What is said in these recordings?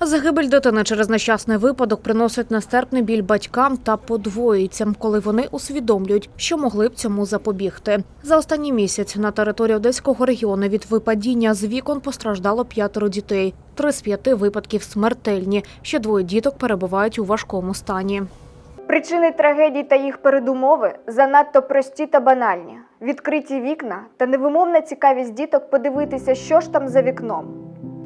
Загибель дитини через нещасний випадок приносить нестерпний біль батькам та подвоюється, коли вони усвідомлюють, що могли б цьому запобігти. За останній місяць на території Одеського регіону від випадіння з вікон постраждало п'ятеро дітей. Три з п'яти випадків смертельні. Ще двоє діток перебувають у важкому стані. Причини трагедій та їх передумови занадто прості та банальні. Відкриті вікна та невимовна цікавість діток подивитися, що ж там за вікном.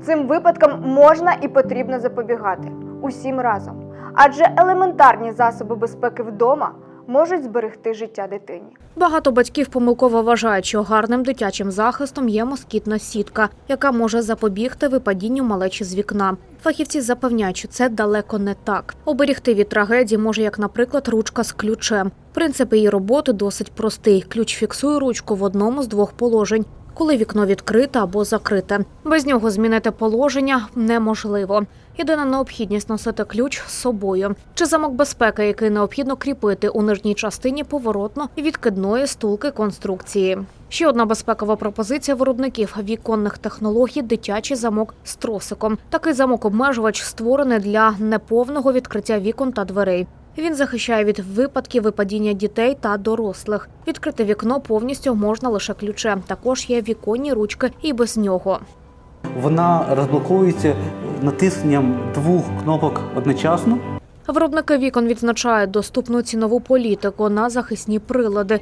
Цим випадкам можна і потрібно запобігати усім разом, адже елементарні засоби безпеки вдома можуть зберегти життя дитині. Багато батьків помилково вважають, що гарним дитячим захистом є москітна сітка, яка може запобігти випадінню малечі з вікна. Фахівці запевняють, що це далеко не так. Оберігти від трагедії може, як, наприклад, ручка з ключем. Принцип її роботи досить простий. Ключ фіксує ручку в одному з двох положень. Коли вікно відкрите або закрите, без нього змінити положення неможливо. Єдина необхідність носити ключ з собою чи замок безпеки, який необхідно кріпити у нижній частині поворотно відкидної стулки конструкції. Ще одна безпекова пропозиція виробників віконних технологій дитячий замок з тросиком. Такий замок-обмежувач створений для неповного відкриття вікон та дверей. Він захищає від випадків випадіння дітей та дорослих. Відкрити вікно повністю можна лише ключем. Також є віконні ручки і без нього. Вона розблоковується натисненням двох кнопок одночасно. Виробники вікон відзначають доступну цінову політику на захисні прилади.